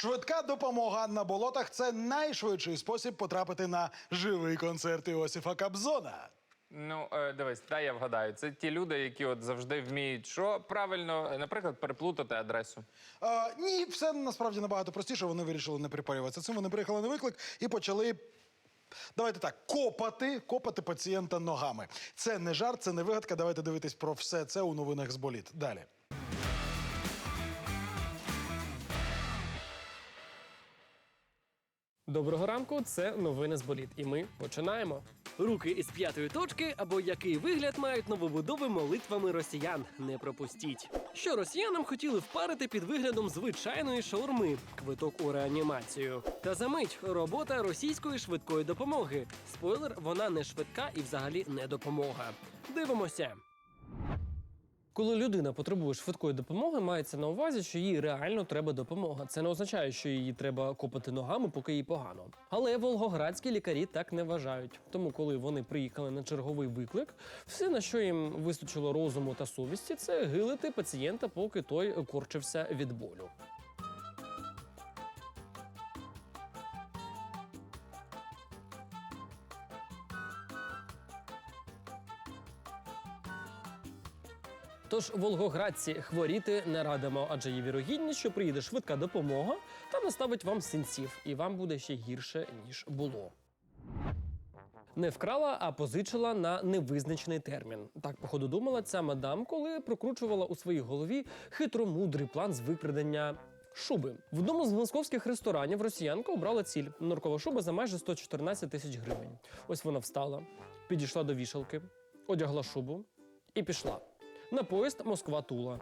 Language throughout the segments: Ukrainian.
Швидка допомога на болотах це найшвидший спосіб потрапити на живий концерт Іосифа Кобзона. Ну, е, дивись, дай я вгадаю. Це ті люди, які от завжди вміють що правильно, наприклад, переплутати адресу. Е, ні, все насправді набагато простіше. Вони вирішили не припарюватися цим. Вони приїхали на виклик і почали. Давайте так, копати, копати пацієнта ногами. Це не жарт, це не вигадка. Давайте дивитись про все це у новинах з боліт. Далі. Доброго ранку, це новини з боліт. І ми починаємо. Руки із п'ятої точки або який вигляд мають новобудови молитвами росіян. Не пропустіть. Що росіянам хотіли впарити під виглядом звичайної шаурми, квиток у реанімацію. Та за мить робота російської швидкої допомоги. Спойлер, вона не швидка і взагалі не допомога. Дивимося. Коли людина потребує швидкої допомоги, мається на увазі, що їй реально треба допомога. Це не означає, що її треба копати ногами, поки їй погано. Але волгоградські лікарі так не вважають. Тому, коли вони приїхали на черговий виклик, все на що їм вистачило розуму та совісті, це гилити пацієнта, поки той корчився від болю. Тож волгоградці хворіти не радимо, адже є вірогідність, що приїде швидка допомога та наставить вам синців, і вам буде ще гірше ніж було. Не вкрала, а позичила на невизначений термін. Так, походу, думала ця мадам, коли прокручувала у своїй голові хитромудрий план з викрадення. Шуби в одному з московських ресторанів росіянка обрала ціль норкова шуба за майже 114 тисяч гривень. Ось вона встала, підійшла до вішалки, одягла шубу і пішла на поїзд Москва-Тула.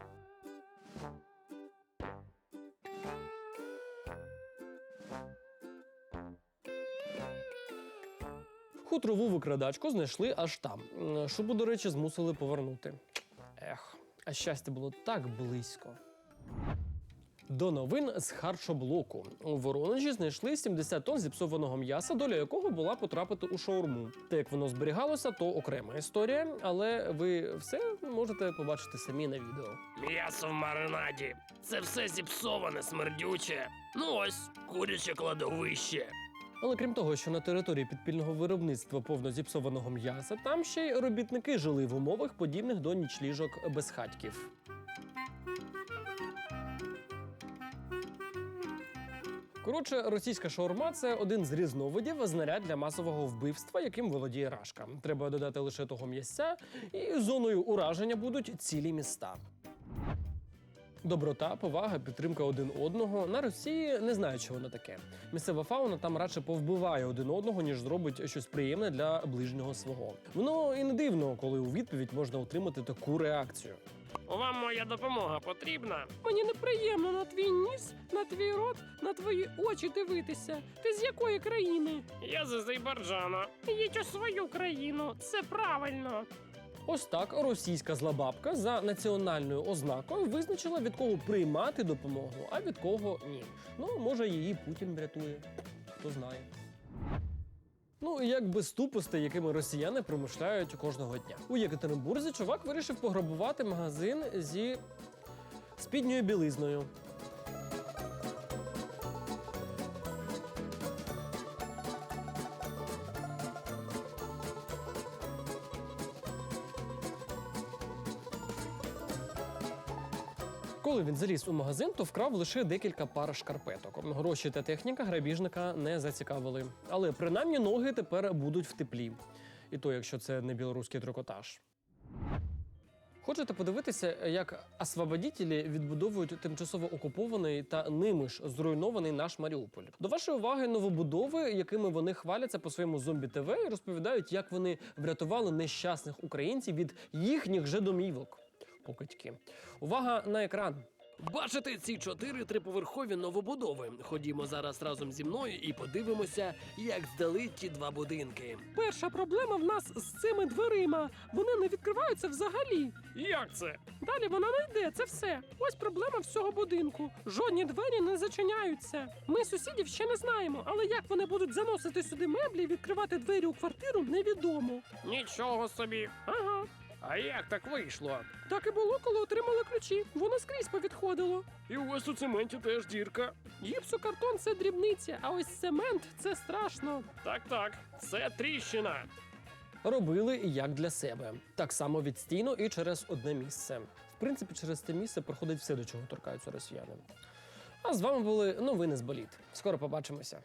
Хутрову викрадачку знайшли аж там. Шубу, до речі, змусили повернути. Ех, а щастя було так близько. До новин з харчоблоку. У Воронежі знайшли 70 тонн зіпсованого м'яса, доля якого була потрапити у шаурму. Те, як воно зберігалося, то окрема історія, але ви все можете побачити самі на відео. М'ясо в маринаді. Це все зіпсоване, смердюче. Ну ось, куряче кладовище. Але крім того, що на території підпільного виробництва повно зіпсованого м'яса, там ще й робітники жили в умовах, подібних до нічліжок безхатьків. Коротше, російська шаурма це один з різновидів знарядь для масового вбивства, яким володіє рашка. Треба додати лише того м'ясця, і зоною ураження будуть цілі міста. Доброта, повага, підтримка один одного на Росії не знаю, що воно таке. Місцева фауна там радше повбиває один одного, ніж зробить щось приємне для ближнього свого. Воно і не дивно, коли у відповідь можна отримати таку реакцію. Вам моя допомога потрібна? Мені неприємно на твій ніс, на твій рот, на твої очі дивитися. Ти з якої країни? Я з Азербайджана. Їдь у свою країну. Це правильно. Ось так російська злабабка за національною ознакою визначила від кого приймати допомогу, а від кого ні. Ну, може, її Путін врятує, хто знає. Ну, і як без тупостей, якими росіяни промишляють кожного дня. У Єкатеринбурзі чувак вирішив пограбувати магазин зі спідньою білизною. Коли він заліз у магазин, то вкрав лише декілька пар шкарпеток. Гроші та техніка грабіжника не зацікавили. Але принаймні ноги тепер будуть в теплі. І то, якщо це не білоруський трикотаж. Хочете подивитися, як освободітелі відбудовують тимчасово окупований та ними ж зруйнований наш Маріуполь? До вашої уваги новобудови, якими вони хваляться по своєму зомбі ТВ і розповідають, як вони врятували нещасних українців від їхніх же домівок. Покидьки. Увага на екран. Бачите ці чотири триповерхові новобудови. Ходімо зараз разом зі мною і подивимося, як здали ті два будинки. Перша проблема в нас з цими дверима. Вони не відкриваються взагалі. Як це? Далі вона не йде, це все. Ось проблема всього будинку. Жодні двері не зачиняються. Ми сусідів ще не знаємо, але як вони будуть заносити сюди меблі і відкривати двері у квартиру, невідомо. Нічого собі. Ага. А як так вийшло? Так і було, коли отримали ключі. Воно скрізь повідходило. І у вас у цементі теж дірка. Гіпсокартон це дрібниця, а ось цемент це страшно. Так, так, це тріщина. Робили як для себе. Так само відстійно і через одне місце. В принципі, через це місце проходить все, до чого торкаються росіяни. А з вами були новини з боліт. Скоро побачимося.